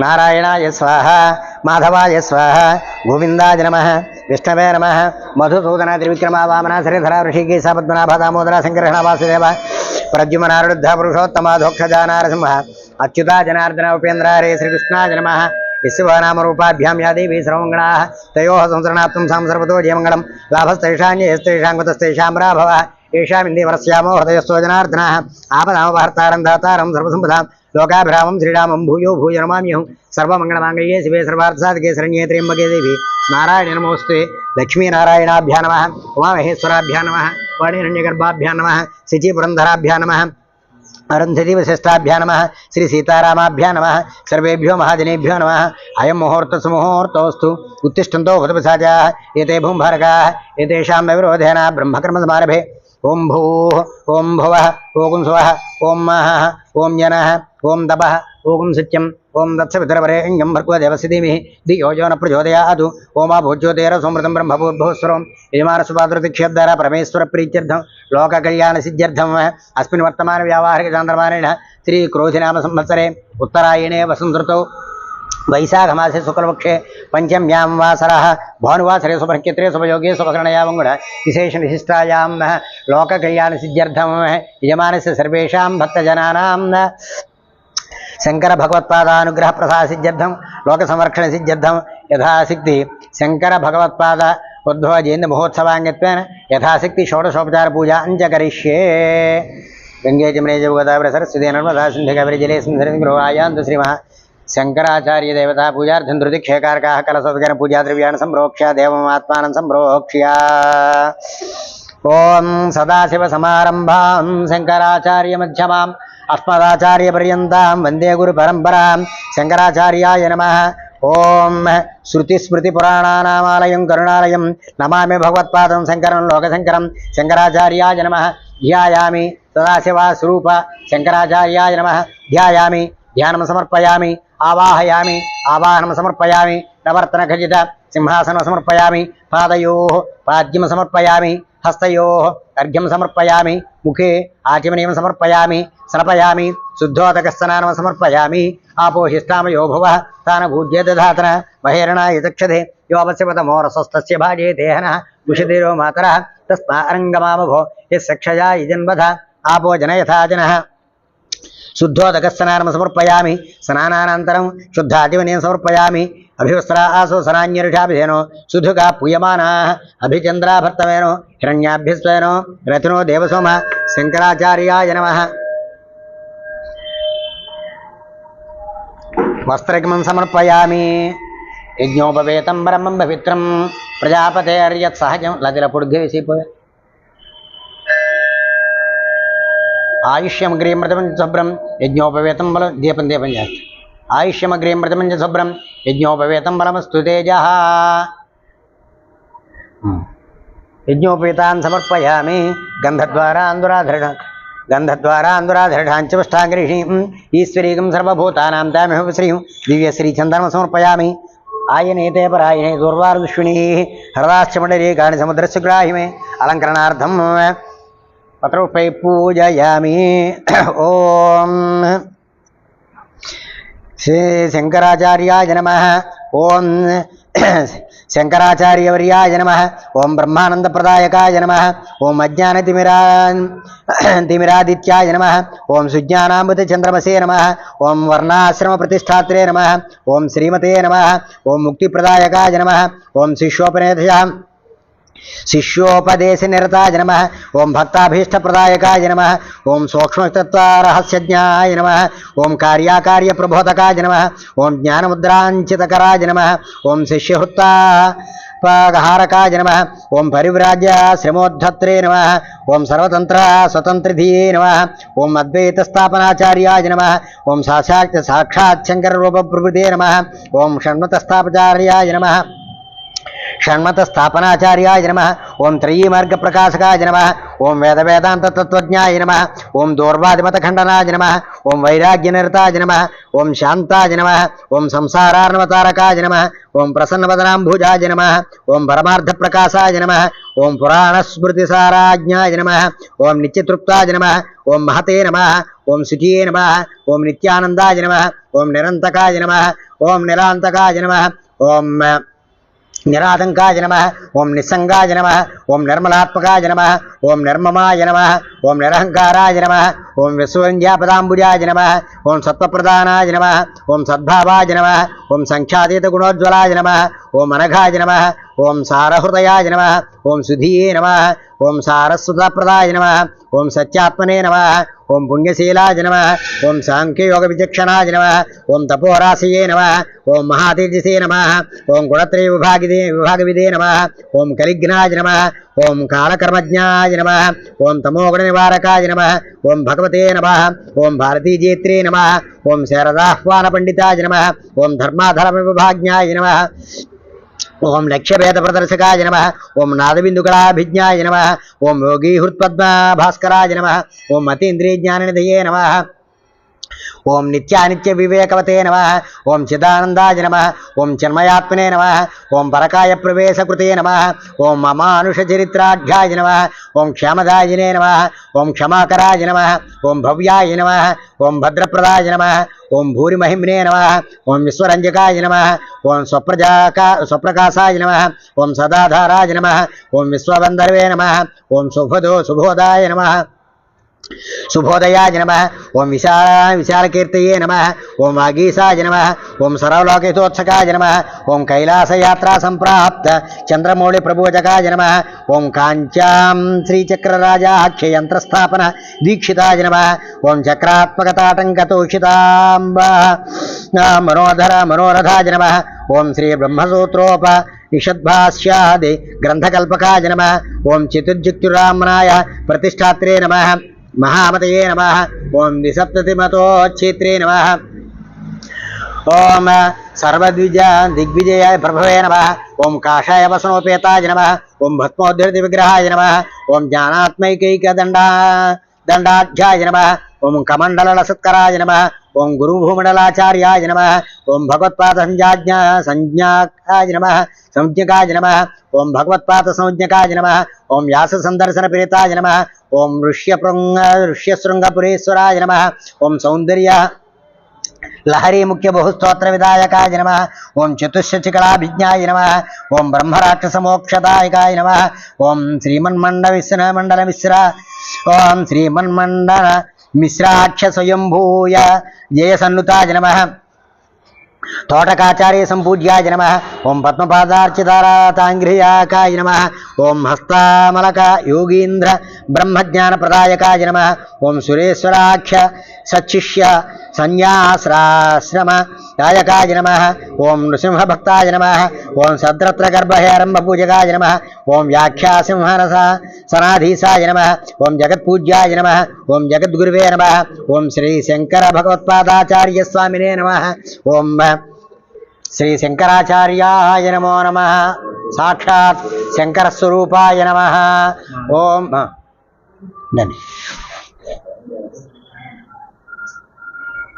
नारायणाय स्वाहा, माधवाय स्वाहा गोविन्दाय नम, विष्णवे नम, मधुसूदन त्रिविक्रमा, वामना श्रीधरा ऋषिकेशा, पद्मनाभ, दामोदरा संग्रहण वासुदेव प्रद्युमनारुद्ध पुरुषोत्तमाधोक्षजा नारसिंह, अच्युता, जनार्दन उपेन्द्र हरे श्रीकृष्णाय नमः, विश्वनामरूपाभ्यां या देवी सर्वंगणा तयोः संसरणा सां सर्वतो जयमङ्गलं लाभस्तैषान्यस्तैषां कुतस्तैषां राभवः येषाम् इन्दीवरस्यामो हृदयस्वजनार्दनाः आपदामपहर्तारं दातारं सर्वसम्पदां लोकाभिरामं श्रीरामं भूयो भूय नमाम्यहं। सर्वमङ्गलमाङ्गल्ये शिवे सर्वार्थसाधके शरण्ये त्र्यम्बके देवी। नारायण नमोस्ते लक्ष्मीनारायणाभ्या नमः। उमामहेश्वराभ्या नमः। वाणीरण्यगर्भाभ्या नमः। सिचिपुरन्धराभ्या नमः। अरुंधति वशिष्ठाभ्या नम। श्री सीताराभ्या नम। सर्वेभ्यो महाजनेभ्यो नम। अयम मुहूर्त सुमुहूर्तस्तु उत्तिष्ठन्तो भूतपसाजा एते भूम्भर्गाः एतेषां न विरोधेन ब्रह्मकर्मसमारभे। ओं भू ओं भुवः ओं सुवः ओं महः ओं जनः ओं तपः ओं सत्यम् ओं दत्सपितरवरेण्यं भर्गवदेवसिधिमिः धियो यो न प्रचोदयादु ओमा भोज्योतेर सोमृतं ब्रह्मभूर्भुवस्वरं यजमानसुपादृतिक्षेद्धर परमेश्वरप्रीत्यर्थं लोककल्याणसिद्ध्यर्थम् अस्मिन् वर्तमानव्यावहारिकचान्द्रमानेण श्रीक्रोधिनामसंवत्सरे उत्तरायणे वसन्तऋतौ वैशाख मासे शुक्लपक्षे पंचम्यां वासर, भानुवासरे सुभक्षत्रे सुभयोगे सुभकर्णयावंगुण विशेष विशिष्टायां लोक कल्याण सिद्ध्यर्थम यजमान से सर्वेशा भक्तजना शंकर भगवत्पादानुग्रह प्रसाद सिद्ध्यर्थम लोक संरक्षण सिद्ध्यर्थम यथाशक्ति शंकर भगवत्द उद्धव जैन महोत्सवांगत्वेन यथाशक्ति षोडशोपचार पूजा अंच करिष्ये। गंगे जमुने गोदावरी सरस्वती नर्मदा सिंधु कावेरी जलेस्मिन् सरस्वती गृहायान्तु महा शंकराचार्य देवता पूजार्थन धृतिक्षेकारकाः कलसद्गण पूजाद्रव्याणि संप्रोक्ष्य देवमात्मानं संप्रोक्ष्य ॐ सदाशिवसमारम्भां शङ्कराचार्यमध्यमाम्, अस्मदाचार्यपर्यन्तां वंदे गुरुपरम्परां ओं नमः। ॐ श्रुतिस्मृतिपुराणानामालयं, करुणालयं, नमामि भगवत्पादं, शङ्करं, लोकशङ्करं, शङ्कराचार्याय नमः। ध्यायामि सदाशिवास्वरूप शङ्कराचार्याय नमः। ध्यायामि ध्यान समर्पयामि आवाहन समर्पया प्रवर्तन प्रवर्तनखचित सिंहासन समर्पया पादो पाद्यम समर्पया हस्तो अर्घ्यम समर्पया मुखे आचमनीयं समर्पयामि स्नपयामि शुद्धोदकस्नानं समर्पयामि आपोहिष्ठामयो भुव तान् भूज्य दधातन महेरणा यचक्षते योपस्यपतमोरसस्तस्य भाजे देहन उषिधिरो मातर तस्मा अरंगमा भो यक्षजा यजन्वध आपो जन यथा शुद्धोदक शुद्धोदकस्नानं समर्पयामि। स्नानानन्तरं शुद्धादिवनेन समर्पयामि। अभिवस्त्रा आसो सनान्यर्षाभिधेनो सुधुका अभिचंद्रा भर्तवेनो हिण्याभ्यस्वेनो रथिनो देवसोम शंकराचार्याय शङ्कराचार्याय नमः। वस्त्रगमं समर्पयामि। यज्ञोपवेतं ब्रह्मं पवित्रं प्रजापतेर्यत्सहजं लतिलपुड्घ्यविसीप आयुष्यमग्रे मृतमञ्च शुभ्रं यज्ञोपवेतं बलं दीपं दीपं जास्त आयुष्यमग्रे मृतमञ्च शुभ्रं यज्ञोपवेतं बलमस्तु तेजः। गंधद्वारा समर्पयामि। गन्धद्वारान्दुराधृढ गन्धद्वारान्दुराधृढाञ्च पुष्ठाङ्गरीषीं ईश्वरीकं सर्वभूतानां तामेव श्रीं। दिव्यश्रीचन्दनं समर्पयामि आयनेते परायणे दुर्वारदुष्विणीः हृदाश्च मण्डलीकाणि समुद्रस्य ग्राहि मे अलङ्करणार्थं पत्रोपै पूजयामि। ॐ शंकराचार्याय नमः। ओम। शंकराचार्यवर्याय नमः। ओम ब्रह्मानंद प्रदायकाय नमः। ॐ अज्ञानतिमिरा तिमिरादित्याय नमः। ओम सुज्ञानामृत चंद्रमसे नमः। ओम वर्णाश्रम प्रतिष्ठात्रे नमः। ओम श्रीमते नमः। ओम मुक्ति प्रदायकाय नमः। ओम शिष्योपनेतशाम् शिष्योपदेश निरताय नम ओं भक्ताभीष्ट प्रदायकाय नम ओं सूक्ष्मतत्वरहस्यज्ञाय नम ओं कार्याकार्य प्रबोधकाय नम ओं ज्ञानमुद्राञ्चितकराय नम ओं शिष्यहृत्ता पागहारकाय नम ओं परिव्राज्य श्रमोद्धत्रे नम ओं सर्वतंत्र स्वतंत्रधिये नम ओं अद्वैतस्थापनाचार्याय नम ओं साक्षात् साक्षात् प्रभृते नम ओं षण्मुतस्थापचार्याय नम षण्मतस्थापनाचार्याय नमः ओम त्रयीमार्गप्रकाशकाय नमः ओम वेदवेदान्ततत्त्वज्ञाय नमः ओम दौर्वादिमतखण्डनाय नमः ओम वैराग्यनिरताय नमः ओम शान्ताय नमः ओम संसारार्णवतारकाय नमः ओम प्रसन्नवदनाम्भुजाय नमः ओम परमार्थप्रकाशाय नमः ओम साराज्ञाय नमः ओम नित्यतृप्ताय नमः ओम महते नमः ओम सुखी नमः ओम नित्यानंदाय नमः ओम निरंतकाय नमः ओम निरांतकाय नमः ओम நிராதங்காய நம ஓம் நிசங்காய நம ஓம் நிர்மலாத்மகாய நம ஓம் நிர்மமாய நம ஓம் நிரகங்காராய நம ஓம் விஸ்வரஞ்சாபதாம்புஜாய நம ஓம் சத்வப்பிரதானாய நம ஓம் சத்பாவாய நம ஓம் சங்காதீத குணோஜ்வலாய நம ஓம் அனகாய நம ఓం సారహృదయాయ నమ ఓం సుధీయే నమ ఓం సారస్వతప్రదాయ నమ ఓం సత్యాత్మనే నమ ఓం పుణ్యశీలాయ నమ ఓం సాంఖ్యయోగ విచక్షణాయ నమ ఓం తపోరాశయే నమ ఓం మహాతీర్జసే నమ ఓం గుణత్రయ విభాగిదే విభాగవిదే నమ ఓం కలిఘ్నాయ నమ ఓం కాలకర్మజ్ఞాయ నమ ఓం తమోగుణ నివారకాయ నమ ఓం భగవతే నమ ఓం భారతీజేత్రే నమ ఓం శారదాహ్వాన పండితాయ నమ ఓం ధర్మాధర్మ విభాజ్ఞాయ నమ ఓం లక్ష్యభేద ప్రదర్శకాయ నమ ఓం నాదబిందుకళాభిజ్ఞాయ నమ ఓం యోగీ హృత్పద్మ నమ ఓం మతీంద్రియ జ్ఞాననిధయే నమ ఓం నిత్యానిత్య వివేకవతే నమ ఓం చిదానందాయ నమ ఓం చిన్మయాత్మనే నమ ఓం పరకాయ ప్రవేశకృతే నమ ఓం మమానుష చరిత్రాఢ్యాయ నమ ఓం క్షేమదాయినే నమ ఓం క్షమాకరాయ నమ ఓం భవ్యాయ నమ ఓం భద్రప్రదాయ నమ ओं भूरिमहिम्ने नम ओं विश्वरंजकाय नम ओं स्वप्रजा स्वप्रकाशाय नम ओं सदाधाराय नम ओं विश्वबंधर्वे नम ओं सुभदो सुबोधाय नम। శుభోదయాయ నమ ఓం విశాల విశాలకీర్తయే నమ ఓం వాగీసాయ నమ ఓం సర్వలోకితోత్సకాయ నమ ఓం కైలాసయాత్రా సంప్రాప్త చంద్రమౌళి ప్రభోజకాయ నమ ఓం కాంచాం శ్రీచక్రరాజాఖ్యయంత్రస్థాపన దీక్షితాయ నమ ఓం చక్రాత్మకతాటంకతోషితాంబ మనోధర మనోరథాయ నమ ఓం శ్రీ బ్రహ్మసూత్రోప నిషద్భాష్యాది గ్రంథకల్పకాయ నమ ఓం చతుర్జుక్తురామ్నాయ ప్రతిష్టాత్రే నమ మహామతయే నమ ఓం ద్విసప్తతిమతోచ్ఛేత్రే నమ ఓం సర్వద్విజ దిగ్విజయ ప్రభవే నమ ఓం కాషాయ వసనోపేతాయ నమ ఓం భస్మోద్ధృతి విగ్రహాయ నమ ఓం జ్ఞానాత్మైకైక దండా దండాధ్యాయ నమ ఓం కమండల సత్కరాయ నమ ఓం గురుభూమండలాచార్యాయ నమ. ఓం భగవత్పాద సంజాజ్ఞ సంజ్ఞాకాయ నమ. సంజ్ఞకాయ నమ. ఓం భగవత్పాద సంజ్ఞకాయ నమ. ఓం వ్యాస సందర్శన ప్రేతాయ నమ. ఓం ఋష్యపృంగ ఋష్యశృంగపురేశ్వరాయ నమ. ఓం సౌందర్య లహరి ముఖ్య బహుస్తోత్ర విదాయకాయ నమ. ఓం చతుశ్శికళాభిజ్ఞాయ నమ. ఓం బ్రహ్మరాక్షస మోక్షదాయకాయ నమ. ఓం శ్రీమన్మండ విశ్ర మండల మిశ్ర ఓం శ్రీమన్మండల मिश्राक्ष स्वयंभूय जय सन्नुता जनम तोटकाचार्य संपूज्याय नम। ओं पद्मपादार्चितारातांघ्रियाकाय नम। ओं हस्तामलक योगींद्र ब्रह्मज्ञान प्रदायकाय नम। ఓం సురేశ్వరాఖ్య సచ్చిష్య సన్యాశ్రాశ్రమ దాయకాయ నమ ఓం నృసింహభక్తాయ నమ ఓం సద్రత్ర గర్భహేరంభ పూజకాయ నమ ఓం వ్యాఖ్యాసింహరస సనాధీసాయ నమ ఓం జగత్పూజ్యాయ నమ ఓం జగద్గురువే నమ ఓం శ్రీ శంకర భగవత్పాదాచార్య స్వామినే నమ ఓం శ్రీ శంకరాచార్యాయ నమో నమ సాక్షాత్ శంకర స్వరూపాయ నమ ఓం ఆ,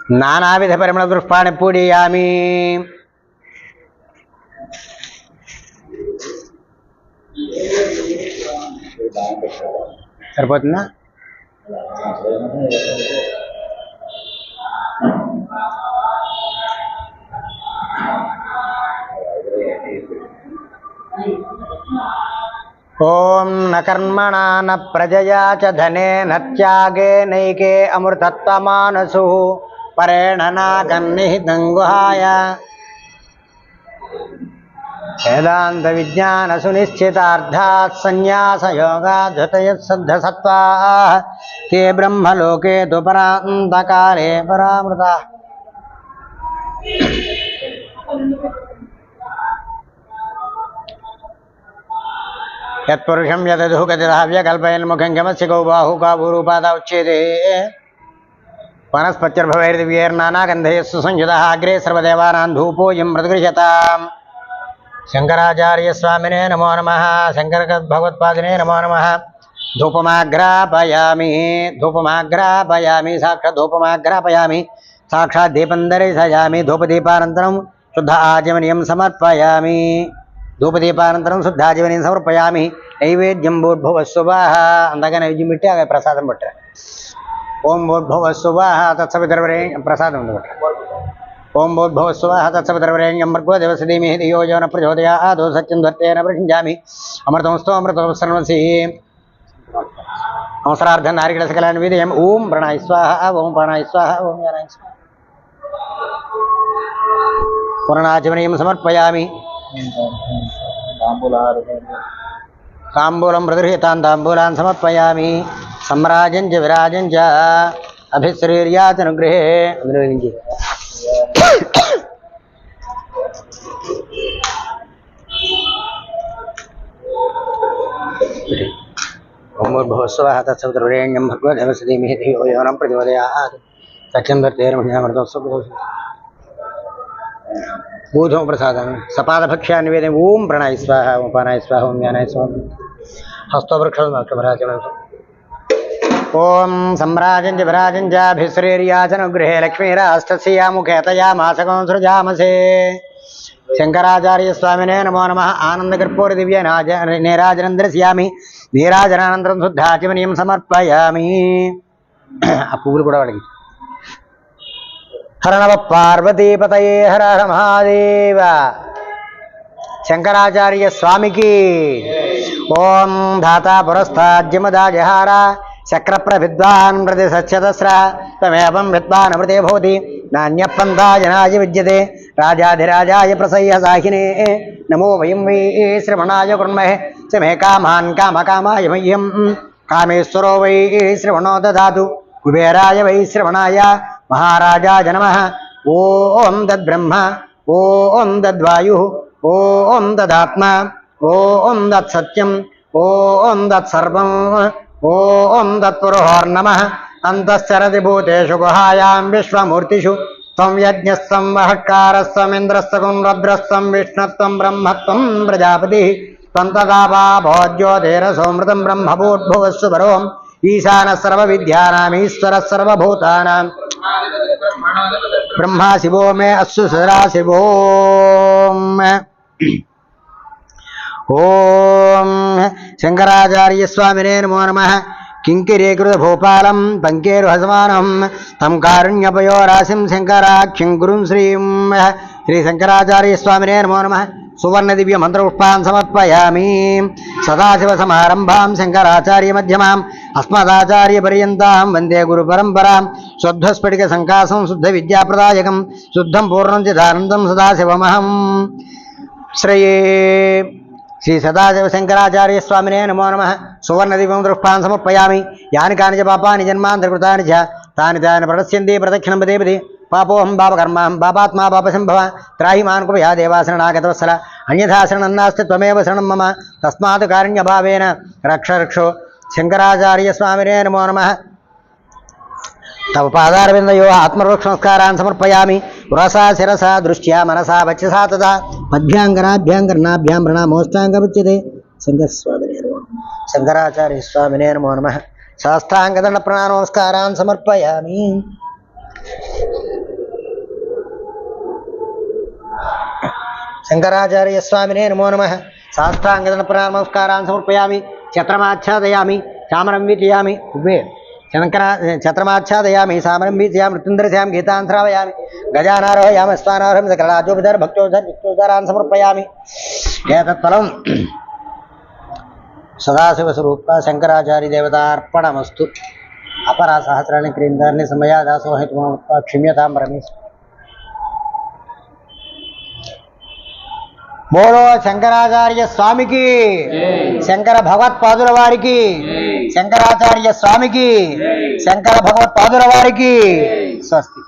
దండి నానావిధ పరిమళ దృష్పాన్ని పూడియామి సరిపోతుందా ఓం న కర్మణా న ప్రజయా చ ధనే న త్యాగే నైకే అమృతత్వమానసు परेणनागन्निः दङ्गुहाय वेदान्तविज्ञानसुनिश्चितार्थात् सन्न्यासयोगाद्धतयत्सद्धसत्त्वाः ते ब्रह्मलोके तु परान्तकाले परामृताः। यत्पुरुषं यदधुगतिरहव्यकल्पयन्मुखं किमस्य गौ बाहुकाभूरूपादा उच्य वनस्पत्यर्भवैर्दिव्यैर्नानागन्धैस्सुसंयुतः अग्रे सर्वदेवानां धूपो धूपोऽयं मृद्गृह्यताम् शङ्कराचार्यस्वामिने नमो नमः। शङ्करभगवत्पादिने नमो नमः। धूपमाघ्रापयामि धूपमाघ्रापयामि साक्षात् धूपमाघ्रापयामि साक्षात् दीपं दर्शयामि धूपदीपानन्तरं शुद्ध आजीवनीयं समर्पयामि। धूपदीपानन्तरं ಶುದ್ಧ ಆಜೀವನಿಯನ್ನು ಸಮರ್ಪಯಾಮಿ ನೈವೇದ್ಯಂ ಭೂರ್ಭುವ ಸುಭಾಹ ಅಂದಾಗ ನೈವೇದ್ಯ ಬಿಟ್ಟು ಆಗ ಪ್ರಸಾದ ओम भूद्भव सुवाह तत्सवितर्वरेण्य प्रसाद ओम भूद्भव सुवाह तत्सवितर्वरेण्यं भर्गो देवसदीमिः धियो यो न प्रचोदया आदौ सत्यं धत्तेन प्रषिञ्जामि अमृतंस्तो अमृतं सर्वसि अवसरार्ध नारिकल सकलान विधेयम ओम प्रणाय स्वाह ओम प्रणाय स्वाह ओम प्रणाय स्वाह। पूर्णाचमनीयं समर्पयामि। ताम्बूलान् प्रदर्शयतान् ताम्बूलान् समर्पयामि। సమ్రాజంచ విరాజంచ అభిశ్రీర్యాతనుగ్రహే అనుగ్రహించి ఓమూర్భవస్వ తత్సవితృణ్యం భగవద్వసీమి యోనం ప్రతిపదయాత్ సత్యం ధర్తేర్మృతోత్సవ భూధోమ ప్రసాదం సపాదభక్ష్యా నివేదం ఓం ప్రణాయ స్వాహ ఓం ప్రాణాయ స్వాహ ఓం జ్ఞానాయ స్వాహం హస్తవృక్షం అష్టమరాజం ॐ सम्राजञ्च विराजञ्चाभिश्रेर्याचनुगृहे लक्ष्मीरास्तस्या मुखे तया मासकंसृजामसे शङ्कराचार्यस्वामिने नमो नमः। आनन्दकर्पूरदिव्य नाज नीराजनन्दरस्यामि नीराजनानन्तरं शुद्धाचमनीयं समर्पयामि। अपूल ಕೂಡ ಒಳಗೆ ಹರಣವ हर ಹರ ಹರ ಮಹಾದೇವ की ಸ್ವಾಮಿಕಿ धाता ಧಾತಾ जिमदा जहारा శంకరాచార్య చక్రప్ర విద్వాన్ ప్రతి సత్యదస్ర తమేవం విద్వాన్ అమృతే భవతి నాణ్యపంథా జనాయ విద్యతే రాజాధిరాజాయ ప్రసయ్య సాహినే నమో వయం వై శ్రవణాయ కృణ్మహే స మే కామాన్ కామకామాయ మహ్యం కామేశ్వరో వై శ్రవణో దాదు కుబేరాయ వై శ్రవణాయ మహారాజాయ నమః ఓం తద్బ్రహ్మ ఓం తద్వాయు ఓం తదాత్మ ఓం తత్సత్యం ఓం తత్సర్వం ओं तत्पुरुहोर्नमः अंतर भूतेषु गुहायां विश्वमूर्तिषु। त्वं यज्ञस्तं वहकारस्वमिन्द्रस्वं रद्रस्वं ब्रह्म प्रजापति प्रजापतिः। सोमृत ब्रह्म भूर्भुवस्व ब्रह्मभूद्भुवस्सु ईशान सर्व विद्यार सर्वूता ब्रह्मा शिवो मे अस्तु सदा शिवो ॐ शङ्कराचार्यस्वामिने नमो नमः। किङ्किरीकृतभूपालं पङ्केरुहसमानं तं कारुण्यपयोराशिं श्री गुरुं श्रीं श्रीशङ्कराचार्यस्वामिने नमो नमः। सुवर्णदिव्यमन्त्रपुष्पां समर्पयामि। सदाशिवसमारम्भां वंदे गुरुपरंपरा वंदे गुरुपरम्परां शुद्ध विद्याप्रदायक शुद्धं पूर्णं चिदानंदम सदाशिवमहं श्रये శ్రీ సదాశివ శంకరాచార్య స్వామినే నమో నమ. సువర్ణ దీపం దృష్పాన్ సమర్పయామి. యాని కానిజ పాపాని జన్మాంతర్కృతాని చ. తాని తాని ప్రదస్యంతి ప్రదక్షిణం దేవతి పాపోహం పాపకర్మాహం పాపాత్మా పాపశంభవ త్రాహి మాన్ కృపయా దేవాసరణాగతవత్సల అన్యథా శరణన్నాస్తి త్వమేవ శరణం మమ. తస్మాత్ కారుణ్యభావేన. రక్ష రక్షో. శంకరాచార్య స్వామినే నమో నమ. తవ పాదారవిందయో ఆత్మవృక్షంస్కారాన్ సమర్పయామి పురసా శిరసా దృష్ట్యా మనసా వచసా తదా మధ్యాంగనాభ్యాం కర్ణాభ్యాం ప్రణామోస్తాంగముచ్యతే శంకరస్వామినే నమో శంకరాచార్య స్వామినే నమో నమ శాస్త్రాంగదండ ప్రణామస్కారాన్ సమర్పయామి శంకరాచార్య స్వామినే నమో నమ శాస్త్రాంగదండ ప్రణామస్కారాన్ సమర్పయామి ఛత్రమాచ్ఛాదయామి చామరం వీర్యామి शंकर छत्रमाच्छादयामी सामरम बीजया मृत्युंदरस्यां गीतान्ध्रावयामि गजानारोहयाम स्वानारोहं सकलाजोपदर भक्तोदर विक्तोदरान् समर्पयामि एतत्फलं सदाशिवस्वरूप शंकराचार्य देवतापणमस्तु अपरा सहसरा क्रीन्दानि समया दासोहित क्षम्यता रमेश బోలో శంకరాచార్య స్వామికి శంకర భగవత్పాదుల వారికి శంకరాచార్య స్వామికి శంకర భగవత్పాదుల వారికి స్వస్తి